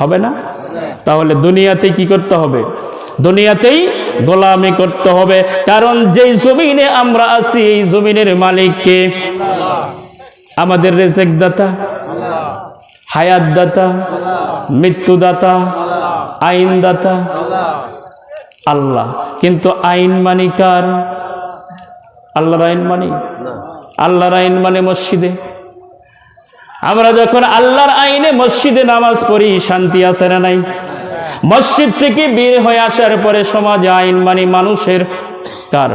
হবে না? তাহলে দুনিয়াতে কি করতে হবে? দুনিয়াতেই গোলামি করতে হবে। কারণ যেই জমিনে আমরা আছি, এই জমিনের মালিককে আমাদের রেজেক দাতা হায়াত দাতা মৃত্যুদাতা আইন দাতা আল্লাহ। কিন্তু আইন মানি কার? আল্লাহর আইন মানি? আল্লাহর আইন মানে মসজিদে। আমরা যখন আল্লাহর আইনে মসজিদে নামাজ পড়ি, শান্তি আছে না নাই? মসজিদ থেকে বের হয়ে আসার পরে সমাজে আইন মানি মানুষের কার?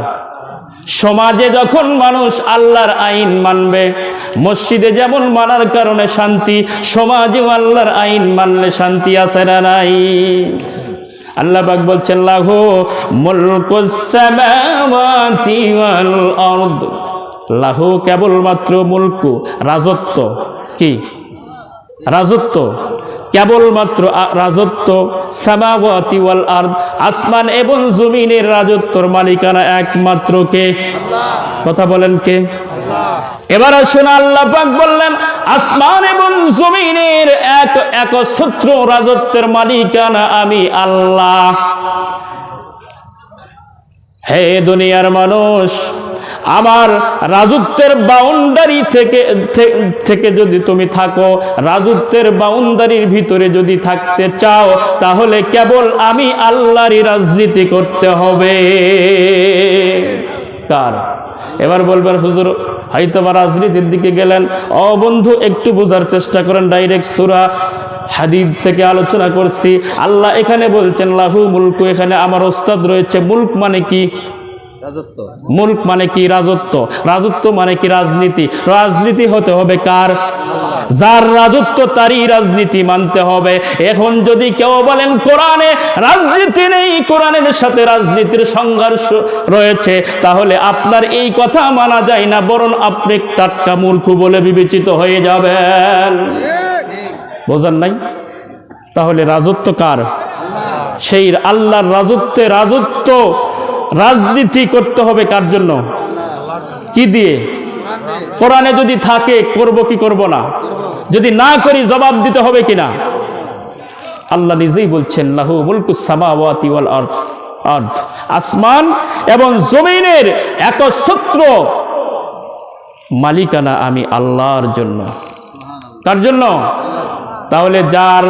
সমাজে যখন মানুষ আল্লাহর আইন মানবে, মসজিদে যেমন মানার কারণে শান্তি, সমাজেও আল্লাহর আইন মানলে শান্তি আছে না নাই? আল্লাহ পাক বলছেন, লাহু মুলকুস সামাওয়াতি ওয়াল আরদ। লাহু কেবলমাত্র মুলকু, রাজত্ব। কি? রাজত্ব। কেবলমাত্র রাজত্ব, সামাওয়াতি ওয়াল আরদ, আসমান এবং জমিনের রাজত্বর মালিকানা একমাত্র কে? কথা বলেন কে? এবার আসুন আল্লাহ পাক বললেন, আসমান এবং জমিনের এক এক একসূত্র রাজত্বের মালিকানা আমি আল্লাহ। হে দুনিয়ার মানুষ, আমার রাজত্বের বাউন্ডারি থেকে থেকে যদি তুমি থাকো, রাজত্বের বাউন্ডারির ভিতরে যদি থাকতে চাও, তাহলে কেবল আমি আল্লাহরই রাজনীতি করতে হবে। কার? এবার বলবেন, হুজুর হয়তো বা রাজনীতির দিকে গেলেন। ও বন্ধু, একটু বোঝার চেষ্টা করেন, ডাইরেক্ট সুরা হাদিদ থেকে আলোচনা করছি। আল্লাহ এখানে বলছেন, লাহু মুলকু, এখানে আমার ওস্তাদ রয়েছে। মুলক মানে কি? মুলক মানে কি রাজত্ব? রাজত্ব মানে কি রাজনীতি? রাজনীতি হতে হবে কার? যার রাজত্ব তারই রাজনীতি মানতে হবে। এখন যদি কেউ বলেন, কোরআনে রাজনীতি নেই, কোরআনের সাথে রাজনীতির সংঘর্ষ রয়েছে, তাহলে আপনার এই কথা মানা যায় না, বরং আপনি টাটকা মূর্খ বলে বিবেচিত হয়ে যাবেন। বোঝান নাই? তাহলে রাজত্ব কার? সেই আল্লাহর রাজত্বে রাজত্ব। রাজনীতি করতে হবে কার জন্য? কি দিয়ে? কোরআনে যদি থাকে, করব কি করব না? যদি না করি, জবাব দিতে হবে কিনা আল্লাহ নিজেই বলছেন, লাহু ওয়াল আসমান এবং জমিনের একসূত্র মালিকানা আমি আল্লাহর জন্য। কার জন্য? তাহলে যার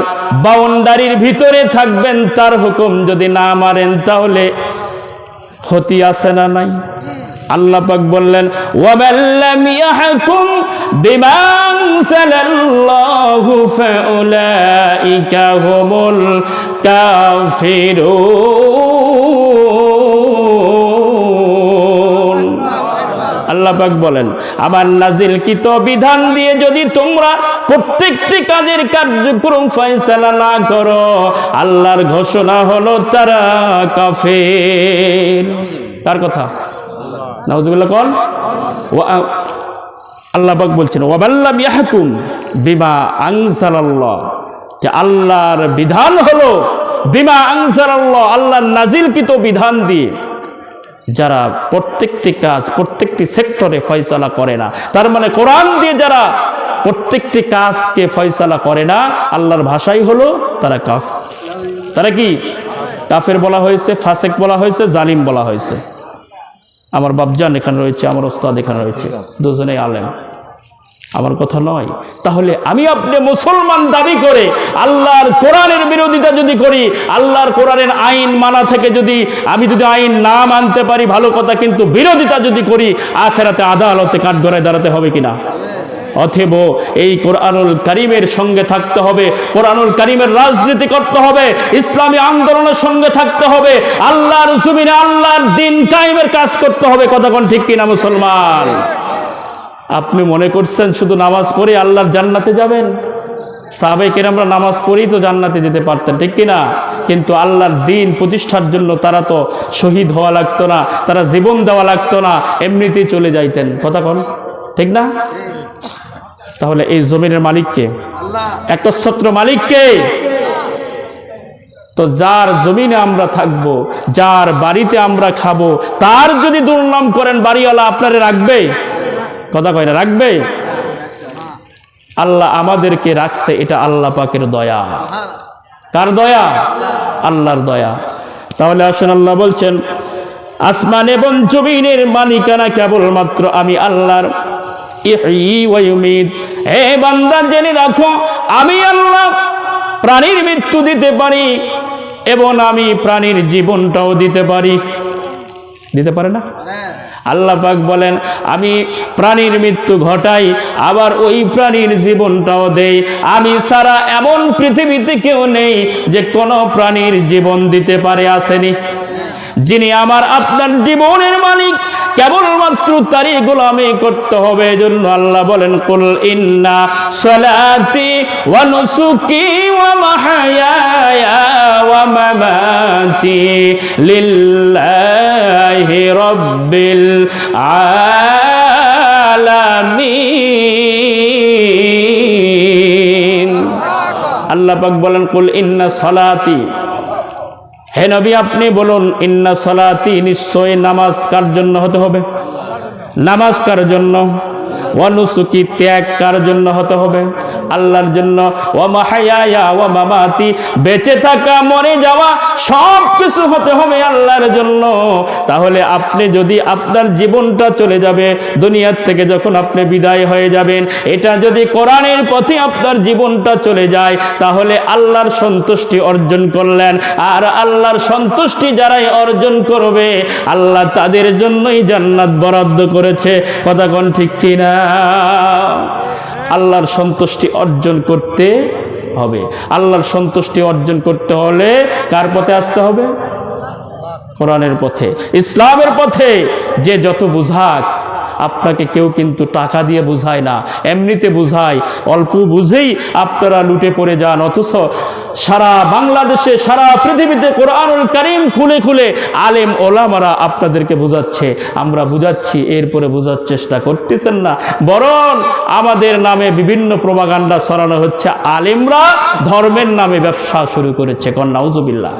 বাউন্ডারির ভিতরে থাকবেন, তার হুকুম যদি না মারেন, তাহলে ক্ষতি আছে না নাই? আল্লাহ পাক বললেন ওয়াবাল্লাম ইয়াহকুম বিমা আনসালাল্লাহু ফাউলাইকা হুমুল কাফিরুন। আল্লাহ পাক বলেন আমার নাজিল কিত বিধান দিয়ে যদি তোমরা প্রত্যেকটি কাজের কার্যক্রম ফয়সালা না করো, আল্লাহর ঘোষণা হলো তারা কাফের। তার কথা? নাউজুবিল্লাহ ওয়া- আল্লাহ পাক বলছেন ওয়াবাল্লাম ইয়াহকুম বিমা আনসালাল্লাহ যে আল্লাহর বিধান হলো বিমা আনসালাল্লাহ আল্লাহর নাজিলকৃত বিধান দিয়ে। যারা প্রত্যেকটি কাজ, প্রত্যেকটি সেক্টরে ফয়সালা করে না। তার মানে কোরআন দিয়ে যারা প্রত্যেকটি কাজকে ফয়সালা করে না, আল্লাহর ভাষাই হলো তারা কাফ। তারা কি? কাফের বলা হয়েছে, ফাসেক বলা হয়েছে, জালিম বলা হয়েছে। আমার বাবজান এখানে রয়েছে, আমার ওস্তাদ এখানে রয়েছে, দুজনেই আলেম। আমার কথা নয়। তাহলে আমি আপনি মুসলমান দাবি করে আল্লাহর কোরআনের বিরোধিতা যদি করি, আল্লাহর কোরআনের আইন মানা থেকে যদি আমি যদি আইন না মানতে পারি, ভালো কথা, কিন্তু বিরোধিতা যদি করি, আখেরাতে আদালতে কাঠ কাঠগড়ায় দাঁড়াতে হবে কিনা? অথেব এই কোরআনুল করিমের সঙ্গে থাকতে হবে, কোরআনুল করিমের রাজনীতি করতে হবে, ইসলামী আন্দোলনের সঙ্গে থাকতে হবে, আল্লাহর জমিনে আল্লাহর দিন কায়েমের কাজ করতে হবে কতক্ষণ ঠিক কিনা মুসলমান? আপনি মনে করছেন শুধু নামাজ পড়ে আল্লাহর জান্নাতে যাবেন? সাহাবেকের আমরা নামাজ পড়েই তো জান্নাতে যেতে পারতেন, ঠিক কিনা? কিন্তু আল্লাহর দিন প্রতিষ্ঠার জন্য তারা তো শহীদ হওয়া লাগতো না, তারা জীবন দেওয়া লাগতো না, এমনিতেই চলে যাইতেন। কথা কন, ঠিক না? তাহলে এই জমিনের মালিককে একচ্ছত্র মালিককে, তো যার জমিনে আমরা থাকব, যার বাড়িতে আমরা খাব, তার যদি দুর্নাম করেন, বাড়িওয়ালা আপনারে রাখবে? কথা কয় না, রাখবে? আল্লাহ আমাদেরকে রাখছে, এটা আল্লাহ পাকের দয়া। কার দয়া? আল্লাহর দয়া। তাহলে আসুন, আল্লাহ বলছেন, আসমান এবং জমিনের মালিকানা কেবলমাত্র আমি আল্লাহর। জেনে রাখো, আমি আল্লাহ প্রাণীর মৃত্যু দিতে পারি এবং আমি প্রাণীর জীবনটাও দিতে পারি। দিতে পারে না? আল্লাহ পাক বলেন, আমি প্রাণীর মৃত্যু ঘটাই, আবার ওই প্রাণীর জীবনটাও দেই। আমি সারা এমন পৃথিবীতে কেউ নেই যে কোনো প্রাণীর জীবন দিতে পারে আসেনি। যিনি আমার আপনার জীবনের মালিক, কেবলমাত্র তারই গোলামি করতে হবে। এজন্য আল্লাহ বলেন, কুল ইন্না সালাতি ওয়া নুসুকি ওয়া মাহায়ায়া। মামাতি লিল্লাহি রাব্বিল আলামিন আল্লাহ পাক বলেন, কুল ইন্না সালাতি। হে নবী, আপনি বলুন, ইন্না সলাতি নিশ্চয় নামাজ কার জন্য হতে হবে? নামাজ কার জন্য? অনুসুকি ত্যাগ কার জন্য হতে হবে? আল্লাহর জন্য ও মাহায়া ও মামাতি বেঁচে থাকা, মরে যাওয়া সব কিছু হতে হবে আল্লাহর জন্য। তাহলে আপনি যদি আপনার জীবনটা চলে যাবে, দুনিয়ার থেকে যখন আপনি বিদায় হয়ে যাবেন, এটা যদি কোরআনের পথে আপনার জীবনটা চলে যায়, তাহলে আল্লাহর সন্তুষ্টি অর্জন করলেন। আর আল্লাহর সন্তুষ্টি যারাই অর্জন করবে, আল্লাহ তাদের জন্যই জান্নাত বরাদ্দ করেছে। কথা কোন ঠিক কিনা? আল্লাহর সন্তুষ্টি অর্জন করতে হবে। আল্লাহর সন্তুষ্টি অর্জন করতে হলে কার পথে আসতে হবে? কোরআনের পথে। ইসলামের পথে যে যত বুঝাক, আপনাকে কেউ কিন্তু টাকা দিয়ে বুঝায় না। এমনিতে বুঝায়, অল্প বুঝেই আপনারা লুটে পড়ে যান, অথচ সারা বাংলাদেশে, সারা পৃথিবীতে কোরআনুল করিম খুলে খুলে আলেম ওলামারা আপনাদেরকে বোঝাচ্ছে। আমরা বুঝাচ্ছি, এরপরে বোঝার চেষ্টা করতেছেন না। বরং আমাদের নামে বিভিন্ন প্রবাগান্ডা ছড়ানো হচ্ছে। আলেমরা ধর্মের নামে ব্যবসা শুরু করেছে। কন্যাউজুবিল্লাহ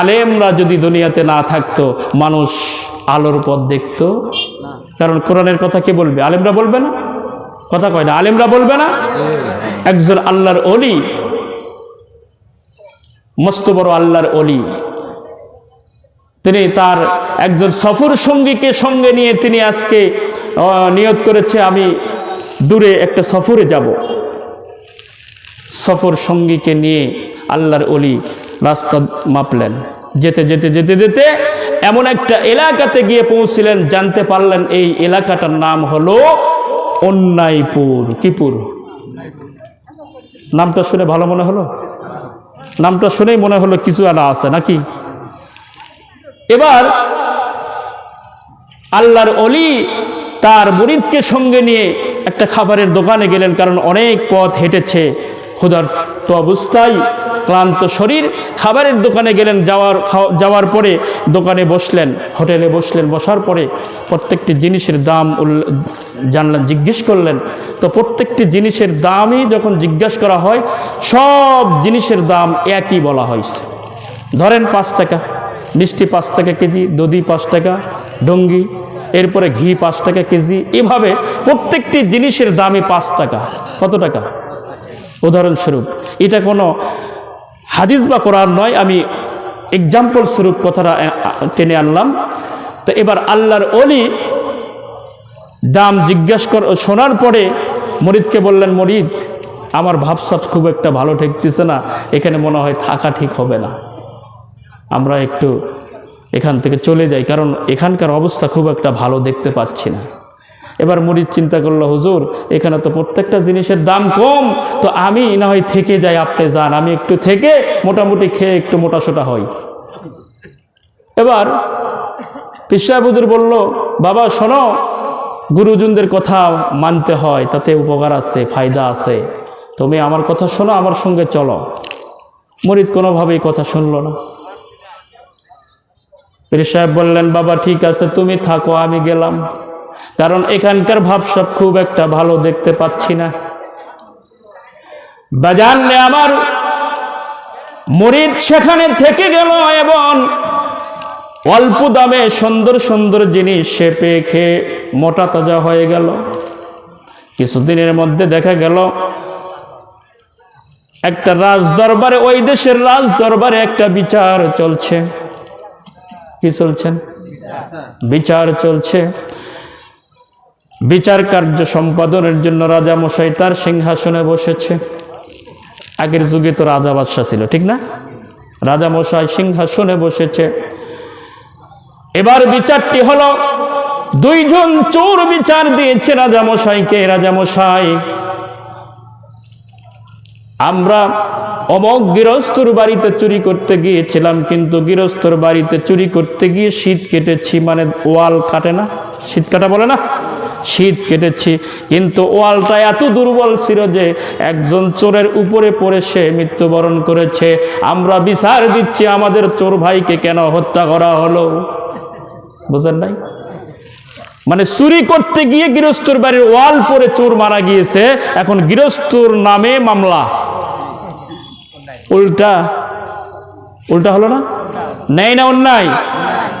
আলেমরা যদি দুনিয়াতে না থাকতো, মানুষ আলোর পথ দেখতো? কারণ কোরআনের কথা কে বলবে? আলেমরা বলবে না? কথা কয় না, আলেমরা বলবে না? একজন আল্লাহর অলি মস্ত বড় আল্লাহর অলি তিনি তার একজন সফর সঙ্গীকে সঙ্গে নিয়ে তিনি আজকে নিয়ত করেছে, আমি দূরে একটা সফরে যাব। সফর সঙ্গীকে নিয়ে আল্লাহর অলি রাস্তা মাপলেন। যেতে যেতে যেতে যেতে এমন একটা এলাকাতে গিয়ে পৌঁছিলেন, জানতে পারলেন এই এলাকাটার নাম হলো অন্যায়পুর, কিপুর। নামটা শুনে ভালো মনে হলো? নামটা শুনেই মনে হলো কিছু একটা আছে নাকি? এবার আল্লাহর অলি তার মুরিদকে সঙ্গে নিয়ে একটা খাবারের দোকানে গেলেন, কারণ অনেক পথ হেঁটেছে। ক্ষুধার্ত অবস্থায় ক্লান্ত শরীর, খাবারের দোকানে গেলেন, যাওয়ার যাওয়ার পরে দোকানে বসলেন, হোটেলে বসলেন, বসার পরে প্রত্যেকটি জিনিসের দাম জানলেন জিজ্ঞেস করলেন। তো প্রত্যেকটি জিনিসের দামই যখন জিজ্ঞাসা করা হয়, সব জিনিসের দাম একই বলা হয়েছে। ধরেন পাঁচ টাকা, মিষ্টি পাঁচ টাকা কেজি দধি পাঁচ টাকা, ডঙ্গি, এরপরে ঘি পাঁচ টাকা কেজি, এভাবে প্রত্যেকটি জিনিসের দামই পাঁচ টাকা, কত টাকা? উদাহরণস্বরূপ, এটা কোনো হাদিস বা কোরআন নয়, আমি এক্সাম্পল স্বরূপ কথাটা টেনে আনলাম। তো এবার আল্লাহর অলি দাম জিজ্ঞাসা কর, শোনার পরে মরিদকে বললেন, মরিদ, আমার ভাবসাব খুব একটা ভালো ঠেকতেছে না, এখানে মনে হয় থাকা ঠিক হবে না। আমরা একটু এখান থেকে চলে যাই, কারণ এখানকার অবস্থা খুব একটা ভালো দেখতে পাচ্ছি না। এবার মুরিদ চিন্তা করল, হুজুর, এখানে তো প্রত্যেকটা জিনিসের দাম কম, তো আমি না হয় থেকে যাই, আপনি যান, আমি একটু থেকে মোটামুটি খেয়ে একটু মোটাসোটা হই। এবার পিসাবুদুর বলল, বাবা, শোনো, গুরুজনদের কথা মানতে হয়, তাতে উপকার আছে, ফায়দা আছে। তুমি আমার কথা শোনো, আমার সঙ্গে চলো। মরিদ কোনোভাবেই কথা শুনলো না। পীর সাহেব বললেন, বাবা, ঠিক আছে, তুমি থাকো, আমি গেলাম। কারণ এখানকার ভাবসাব খুব একটা ভালো দেখতে পাচ্ছি না। বাজানলে আমার মরিদ সেখানে থেকে গেল এবং অল্প দামে সুন্দর সুন্দর জিনিস সে পেয়ে খেয়ে মোটা তাজা হয়ে গেল। কিছুদিনের মধ্যে দেখা গেল, একটা রাজ দরবারে ওই দেশের রাজ দরবারে একটা বিচার চলছে। কি চলছেন বিচার চলছে। বিচার কার্য সম্পাদনের জন্য রাজা মশাই তার সিংহাসনে বসেছে। আগের যুগে তো রাজা বাদশাহ ছিল, ঠিক না? রাজা মশাই সিংহাসনে বসেছে। এবার বিচারটি হলো, দুইজন চোর বিচার দিয়েছে রাজা মশাইকে রাজা মশাই আমরা অমক গৃহস্থর বাড়িতে চুরি করতে গিয়েছিলাম, কিন্তু গৃহস্থর বাড়িতে চুরি করতে গিয়ে শীত কেটেছি মানে ওয়াল কাটে না। শীত কাটা বলে না? শীত কেটেছি। কিন্তু ওয়ালটা এত দুর্বল ছিল যে একজন চোরের উপরে পড়ে সে মৃত্যুবরণ করেছে। আমরা বিচার দিচ্ছি আমাদের চোর ভাইকে কেন হত্যা করা হলো। বুঝেন নাই? মানে চুরি করতে গিয়ে গৃহস্থর বাড়ির ওয়াল পরে চোর মারা গিয়েছে। এখন গৃহস্থর নামে মামলা। উল্টা উল্টা হলো না? নেই না অন্যায়?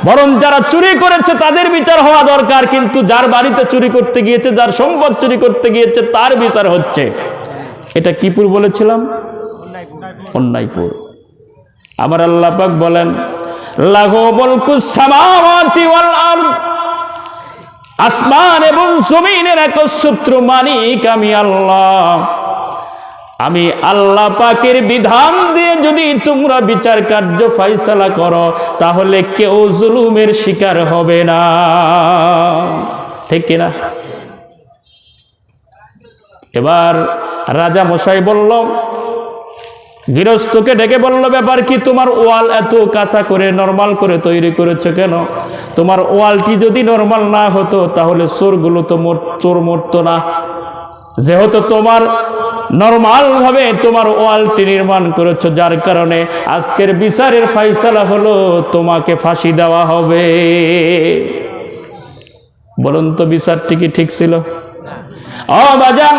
বরং যারা চুরি করেছে তাদের বিচার হওয়া দরকার, কিন্তু যার বাড়িতে চুরি করতে গিয়েছে, যার সম্পদ চুরি করতে গিয়েছে, তার বিচার হচ্ছে। এটা কিপুর বলেছিলাম? অন্যায়পুর। আমার আল্লাহ পাক বলেন আসমান এবং জমিনের এক একসূত্র মানিক আমি আল্লাহ। আমি আল্লাহ পাকের বিধান দিয়ে যদি তোমরা বিচার কার্য ফাইসালা করো, তাহলে কেউ জুলুমের শিকার হবে না। ঠিক কিনা? এবার রাজা মশাই বলল, গৃহস্থকে ডেকে বলল, ব্যাপার কি, তোমার ওয়াল এত কাঁচা করে, নর্মাল করে তৈরি করেছ কেন? তোমার ওয়ালটি যদি নর্মাল না হতো, তাহলে চোরগুলো তো চোর মরতো না। যেহেতু তোমার নর্মাল ভাবে তোমার ওয়ালটি নির্মাণ করেছ, যার কারণে আজকের বিচারের ফাইসালা হলো তোমাকে ফাঁসি দেওয়া হবে। বলুন তো বিচারটি কি ঠিক ছিল? ও বাজান,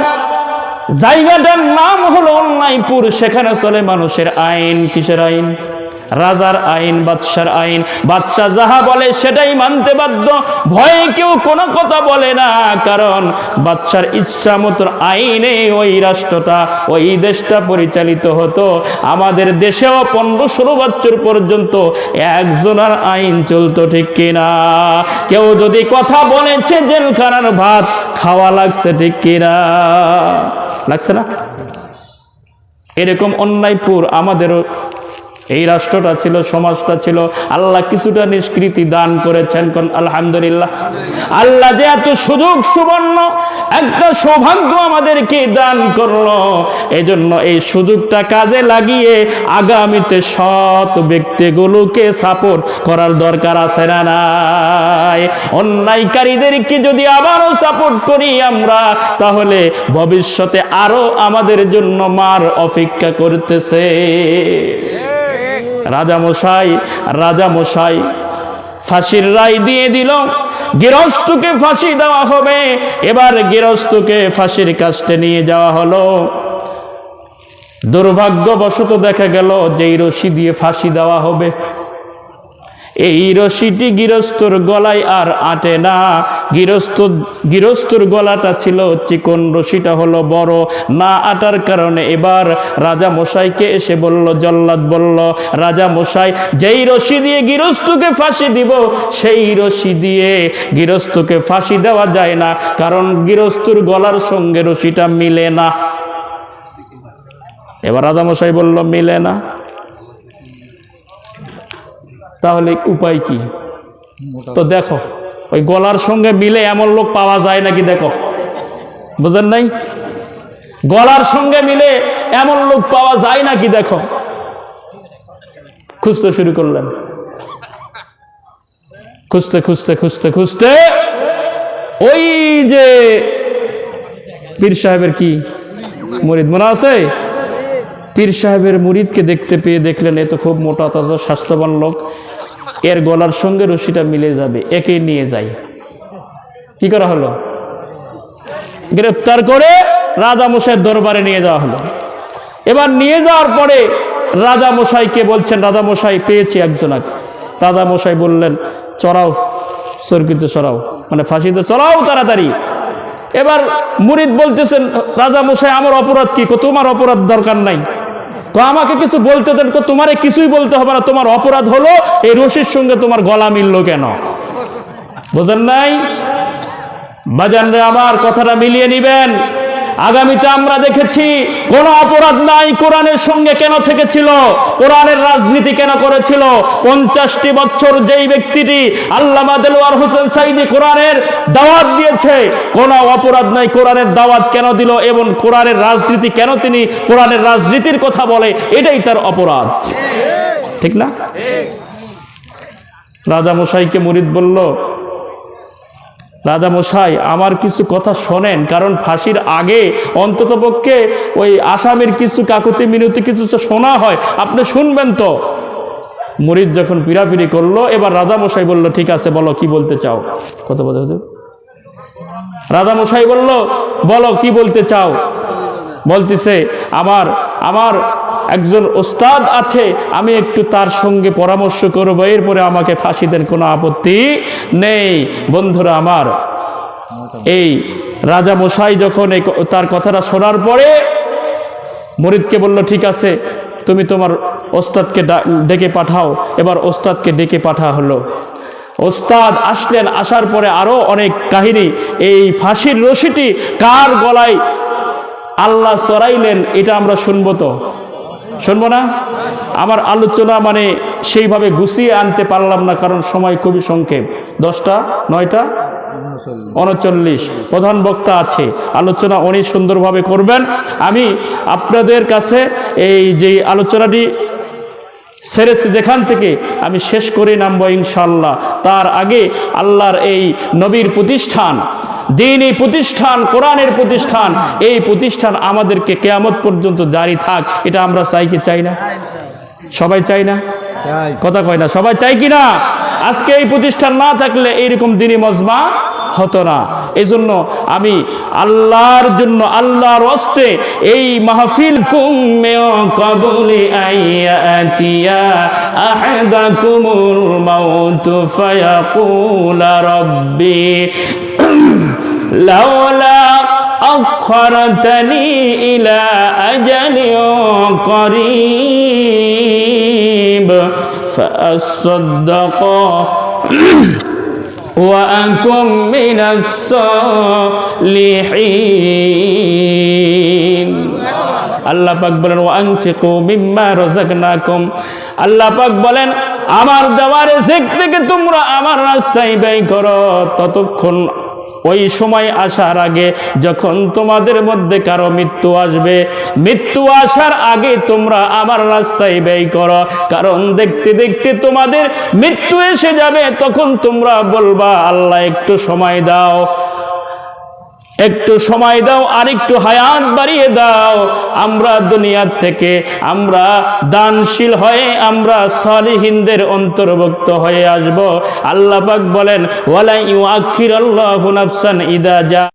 জায়গাটার নাম হলো অন্যায়পুর, সেখানে চলে মানুষের আইন, কিসের আইন? রাজার আইন, বাদশার আইন। বাদশাহ যাহা বলে সেটাই মানতে বাধ্য। ভয়ে কেউ কোনো কথা বলে না, কারণ বাদশার ইচ্ছা মতো আইনে ওই রাষ্ট্রটা, ওই দেশটা পরিচালিত হতো। আমাদের দেশেও পনেরো ষোলো বছর পর্যন্ত একজনের আইন চলতো ঠিক কিনা? কেউ যদি কথা বলেছে, জেলখানার ভাত খাওয়া লাগছে ঠিক কিনা? লাগছে না? এরকম অন্যায়পুর আমাদেরও এই রাষ্ট্রটা ছিল, সমাজটা ছিল। আল্লাহ কিছুটা নিষ্কৃতি দান করেছেন, কোন আলহামদুলিল্লাহ। আল্লাহ যে এত সুযোগ সুবর্ণ একটা সৌভাগ্য আমাদেরকে দান করল, এজন্য এই সুযোগটা কাজে লাগিয়ে আগামীতে সৎ ব্যক্তিগুলোকে সাপোর্ট করার দরকার আছে না নাই। অন্যায়কারীদেরকে যদি আবারও সাপোর্ট করি আমরা, তাহলে ভবিষ্যতে আরও আমাদের জন্য মার অপেক্ষা করতেছে। রাজা মশাই রাজা মশাই, ফাঁসির রায় দিয়ে দিল, গৃহস্থকে ফাঁসি দেওয়া হবে। এবার গৃহস্থকে ফাঁসির কাস্টে নিয়ে যাওয়া হলো। দুর্ভাগ্যবশত দেখা গেল যে এই রশি দিয়ে ফাঁসি দেওয়া হবে। এই রশিটি গৃহস্থর গলায় আর আটে না। গৃহস্থ, গৃহস্থর গলাটা ছিল চিকন, রশিটা হলো বড়, না আটার কারণে। এবার রাজা মশাইকে এসে বলল, জল্লাদ বলল, রাজা মশাই, যেই রশি দিয়ে গৃহস্থকে ফাঁসি দিব, সেই রশি দিয়ে গৃহস্থকে ফাঁসি দেওয়া যায় না, কারণ গৃহস্থর গলার সঙ্গে রশিটা মিলে না। এবার রাজা মশাই বলল, মিলে না? তাহলে উপায় কি? তো দেখো, ওই গলার সঙ্গে মিলে এমন লোক পাওয়া যায় নাকি দেখো? বুঝেন নাই? গলার সঙ্গে মিলে এমন লোক পাওয়া যায় নাকি দেখো? খুঁজতে শুরু করলেন। খুঁজতে খুঁজতে খুঁজতে খুঁজতে ওই যে পীর সাহেবের কি মরিদ মনে আছে? পীর সাহেবের মুরিদকে দেখতে পেয়ে দেখলেন, এ তো খুব মোটা, তাজা, স্বাস্থ্যবান লোক। এর গলার সঙ্গে রশিটা মিলে যাবে একে নিয়ে যাই। কি করা হলো? গ্রেপ্তার করে রাজা মশাইয়ের দরবারে নিয়ে যাওয়া হলো। এবার নিয়ে যাওয়ার পরে রাজা মশাইকে বলছেন রাজা মশাই পেয়েছি একজনাক রাজা মশাই বললেন চড়াও চরকিতে চড়াও। মানে ফাঁসিতে চড়াও তাড়াতাড়ি। এবার মুরিদ বলতেছেন রাজা মশাই আমার অপরাধ কো, তোমার অপরাধ দরকার নাই। কো, আমাকে কিছু বলতে দেন তো তোমারে কিছুই বলতে হবে না তোমার অপরাধ হলো এই রশির সঙ্গে তোমার গলা মিললো কেন? বোঝেন নাই? বাজান রে আমার কথাটা মিলিয়ে নিবেন। আগামীতে আমরা দেখেছি, কোন অপরাধ নাই, কোরআনের সঙ্গে কেন থেকেছিল? কোরআনের রাজনীতি কেন করেছিল? পঞ্চাশটি বছর যেই ব্যক্তিটি আল্লামা দেলোয়ার হোসেন সাইদি কোরআনের দাওয়াত দিয়েছে, কোন অপরাধ নাই, কোরআনের দাওয়াত কেন দিল এবং কোরআনের রাজনীতি কেন তিনি কোরআনের রাজনীতির কথা বলে, এটাই তার অপরাধ। ঠিক না? রাজা মশাইকে মুরিদ বলল রাজা মশাই, আমার কিছু কথা শোনেন, কারণ ফাঁসির আগে অন্ততপক্ষে ওই আসামের কিছু কাকুতি মিনতি কিছু তো শোনা হয়। আপনি শুনবেন তো। মরিদ যখন পিরাপিরি করল, এবার রাজা মশাই বলল, ঠিক আছে, বলো, কি বলতে চাও? কত বলতে হবে? রাজা মশাই বলল, বলো, কি বলতে চাও? বলতেছে, আমার আমার একজন ওস্তাদ আছে, আমি একটু তার সঙ্গে পরামর্শ করব, এরপরে আমাকে ফাঁসি দেন, কোনো আপত্তি নেই। বন্ধুরা আমার, এই রাজা মশাই যখন তার কথাটা শোনার পরে মরিদকে বলল, ঠিক আছে, তুমি তোমার ওস্তাদকে ডেকে পাঠাও। এবার ওস্তাদকে ডেকে পাঠা হলো। ওস্তাদ আসলেন, আসার পরে আরও অনেক কাহিনী। এই ফাঁসির রশিটি কার গলায় আল্লাহ চড়াইলেন এটা আমরা শুনব তো। শুনব না? আমার আলোচনা মানে সেইভাবে গুছিয়ে আনতে পারলাম না, কারণ সময় খুবই সংক্ষেপ। দশটা? নয়টা? উনচল্লিশ। প্রধান বক্তা আছে। আলোচনা অনেক সুন্দরভাবে করবেন। আমি আপনাদের কাছে এই যে আলোচনাটি সেরেছে যেখান থেকে আমি শেষ করে নামবো ইনশাল্লাহ তার আগে আল্লাহর এই নবীর প্রতিষ্ঠান দিন এই প্রতিষ্ঠান কোরআনের প্রতিষ্ঠান এই প্রতিষ্ঠান আমাদেরকে কেয়ামত পর্যন্ত জারি থাক। এটা আমরা চাই কি চাই না? সবাই চাই না? কথা কয় না। সবাই চাই কি না? আজকে এই প্রতিষ্ঠান না থাকলে এইরকম দিনই মজমা হতো না। এই জন্য আমি আল্লাহর জন্য আল্লাহর অস্তে এই মাহফিল কুমে কবুলি আইয়াতিয়া আহাদাকুমুল মাউত ফায়াকুল রাব্বি লাউলা أخرتني إلى أجل قريب فأصدق وأكن من الصالحين আল্লাহ পাক বলেন ওয়ানফিকু মিম্মা রাযাকনাকুম আল্লাহ পাক বলেন আমার দেওয়া রিজিক থেকে তোমরা আমার রাস্তায় ব্যয় করো ততক্ষণ ওই সময় আসার আগে যখন তোমাদের মধ্যে কারও মৃত্যু আসবে, মৃত্যু আসার আগে তোমরা আমার রাস্তায় ব্যয় করো। কারণ দেখতে দেখতে তোমাদের মৃত্যু এসে যাবে, তখন তোমরা বলবা, আল্লাহ, একটু সময় দাও। একটু সময় দাও আর একটু হায়াত বাড়িয়ে দাও। আমরা দুনিয়ার থেকে, আমরা দানশীল হয়ে, আমরা সলিহিনদের অন্তর্ভুক্ত হয়ে আসব। আল্লাহ পাক বলেন ওয়ালা ইউ আখির ইদা যা